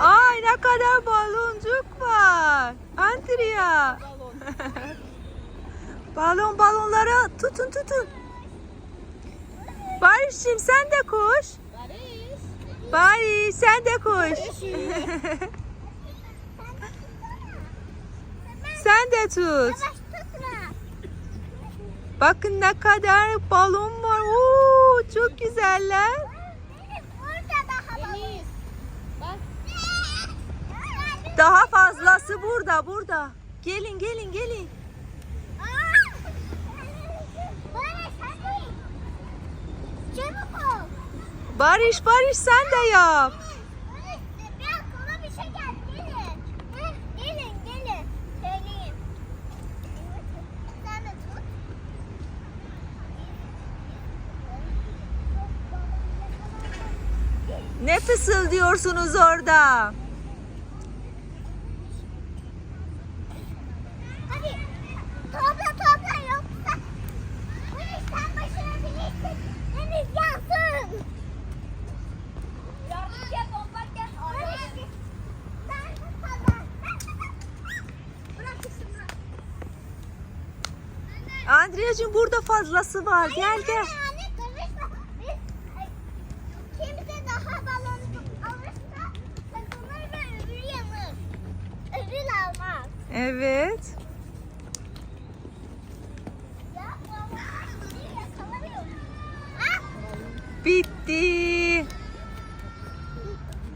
Ay ne kadar baloncuk var. Andrea. Balon. Balon balonları tutun tutun. Barış'cığım sen de koş. Barış. Barış sen de koş. sen de tut. Bakın ne kadar balon var. Oo, çok güzeller. Deniz. Bak. Daha fazlası burada burada. Gelin gelin gelin. Barış Barış sen de yap. Biraz kola bir şey gel. Gelin. Heh, Gelin gelin. Söyleyeyim. Sen de tut. Ne fısıldıyorsunuz orada? Hadi. Topla topla yoksa. Polis sen başına bilirsin. Deniz yansın. Yardım gel bomba gel. Polis. Sen tut fazla. Bırak şunu. Andriyacığım burada fazlası var. Gel gel. Anne ay, kimse daha balon alırsa takılır ve öbürü yanır. Ödül almaz. Evet. Ah! Bitti.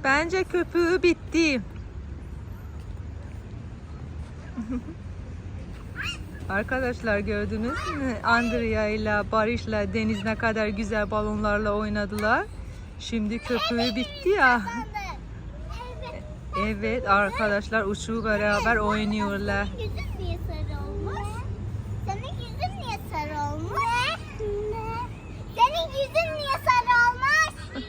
Bence köpüğü bitti. Arkadaşlar gördünüz mü? Andrea ile Barış'la Deniz ne kadar güzel balonlarla oynadılar. Şimdi köpüğü bitti ya. Evet. Arkadaşlar uçuğu beraber oynuyorlar. Senin yüzün niye sarı olmuş? Senin yüzün niye sarı olmuş? Ne? Senin yüzün niye sarı olmuş?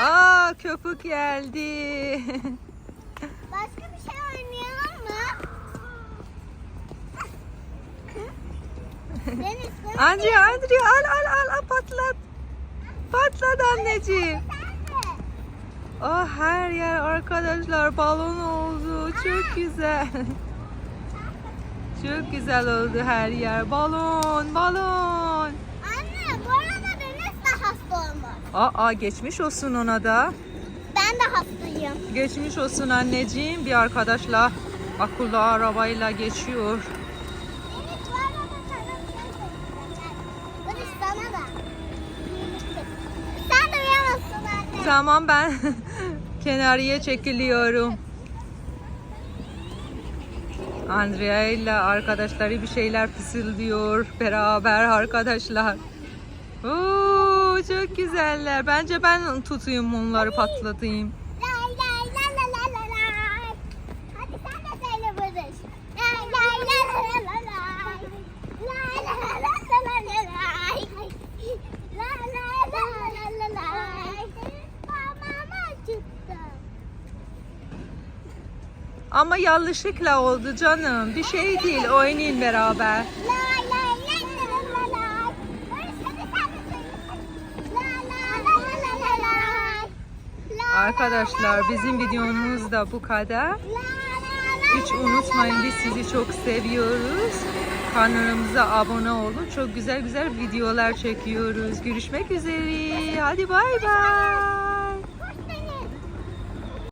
Aa köpük geldi. Başka bir şey oynayalım mı? Deniz, sen Andrea Andrea al al al al patlat. Patlat anneciğim. Oh her yer arkadaşlar balon oldu. Çok güzel. Çok güzel oldu her yer. Balon, balon. Anne bu arada Deniz de hasta olmuş. Aa geçmiş olsun ona da. Ben de hastayım. Geçmiş olsun anneciğim. Bir arkadaşla akıllı arabayla geçiyor. Deniz bu arada sana bir şey söyleyeceğim. Barış sana da. Sen de uyamazsın anne. Tamam ben kenarıya çekiliyorum. Andrea ile arkadaşları bir şeyler fısıldıyor beraber arkadaşlar. Oo, çok güzeller. Bence ben tutayım onları patlatayım. Ama yanlışlıkla oldu canım. Bir şey değil. Oynayın beraber. Arkadaşlar la la bizim videomuz da bu kadar. Hiç unutmayın biz sizi çok seviyoruz. Kanalımıza abone olun. Çok güzel güzel videolar çekiyoruz. Görüşmek üzere. Hadi bay bay.